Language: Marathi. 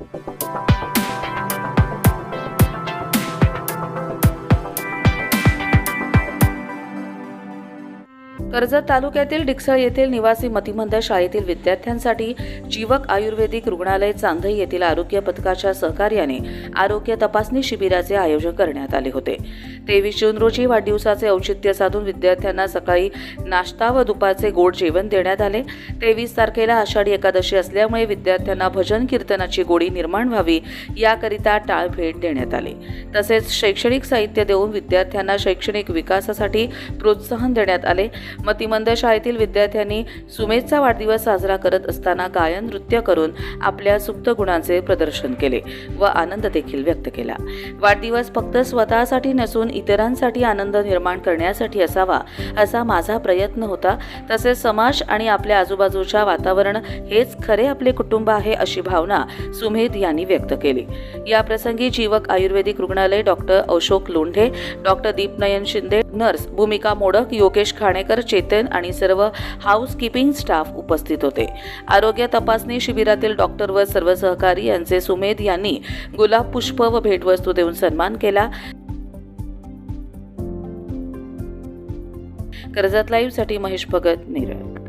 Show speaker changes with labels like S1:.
S1: Thank you. कर्जत तालुक्यातील डिक्सळ येथील निवासी मतिमंद शाळेतील विद्यार्थ्यांसाठी जीवक आयुर्वेदिक रुग्णालय चांधई येथील आरोग्य पथकाच्या सहकार्याने आरोग्य तपासणी शिबिराचे आयोजन करण्यात आले होते. तेवीस जून रोजी वाढदिवसाचे औचित्य साधून विद्यार्थ्यांना सकाळी नाश्ता व दुपारचे गोड जेवण देण्यात आले. तेवीस तारखेला आषाढी एकादशी असल्यामुळे विद्यार्थ्यांना भजन कीर्तनाची गोडी निर्माण व्हावी याकरिता टाळ भेट देण्यात आली. तसेच शैक्षणिक साहित्य देऊन विद्यार्थ्यांना शैक्षणिक विकासासाठी प्रोत्साहन देण्यात आले. मतिमंद शाळेतील विद्यार्थ्यांनी सुमेधचा वाढदिवस साजरा करत असताना गायन नृत्य करून आपल्या सुप्त गुणांचे प्रदर्शन केले व आनंद देखील व्यक्त केला. वाढदिवस फक्त स्वतःसाठी नसून इतरांसाठी आनंद निर्माण करण्यासाठी असावा असा माझा प्रयत्न होता. तसेच समाज आणि आपल्या आजूबाजूच्या वातावरण हेच खरे आपले कुटुंब आहे अशी भावना सुमेध यांनी व्यक्त केली. या प्रसंगी जीवक आयुर्वेदिक रुग्णालय doctor Ashok Londhe doctor Deepnayan Shinde nurse Bhumika Modak Yogesh Khanekar Chetan आणि सर्व हाऊसकीपिंग स्टाफ उपस्थित होते. आरोग्य तपासणी शिबिरातील डॉक्टर व सर्व सहकारी यांचे सुमेध यांनी गुलाब पुष्प व भेटवस्तू देऊन सन्मान केला. कर्जत लाईव्हसाठी महेश भगत नेरळ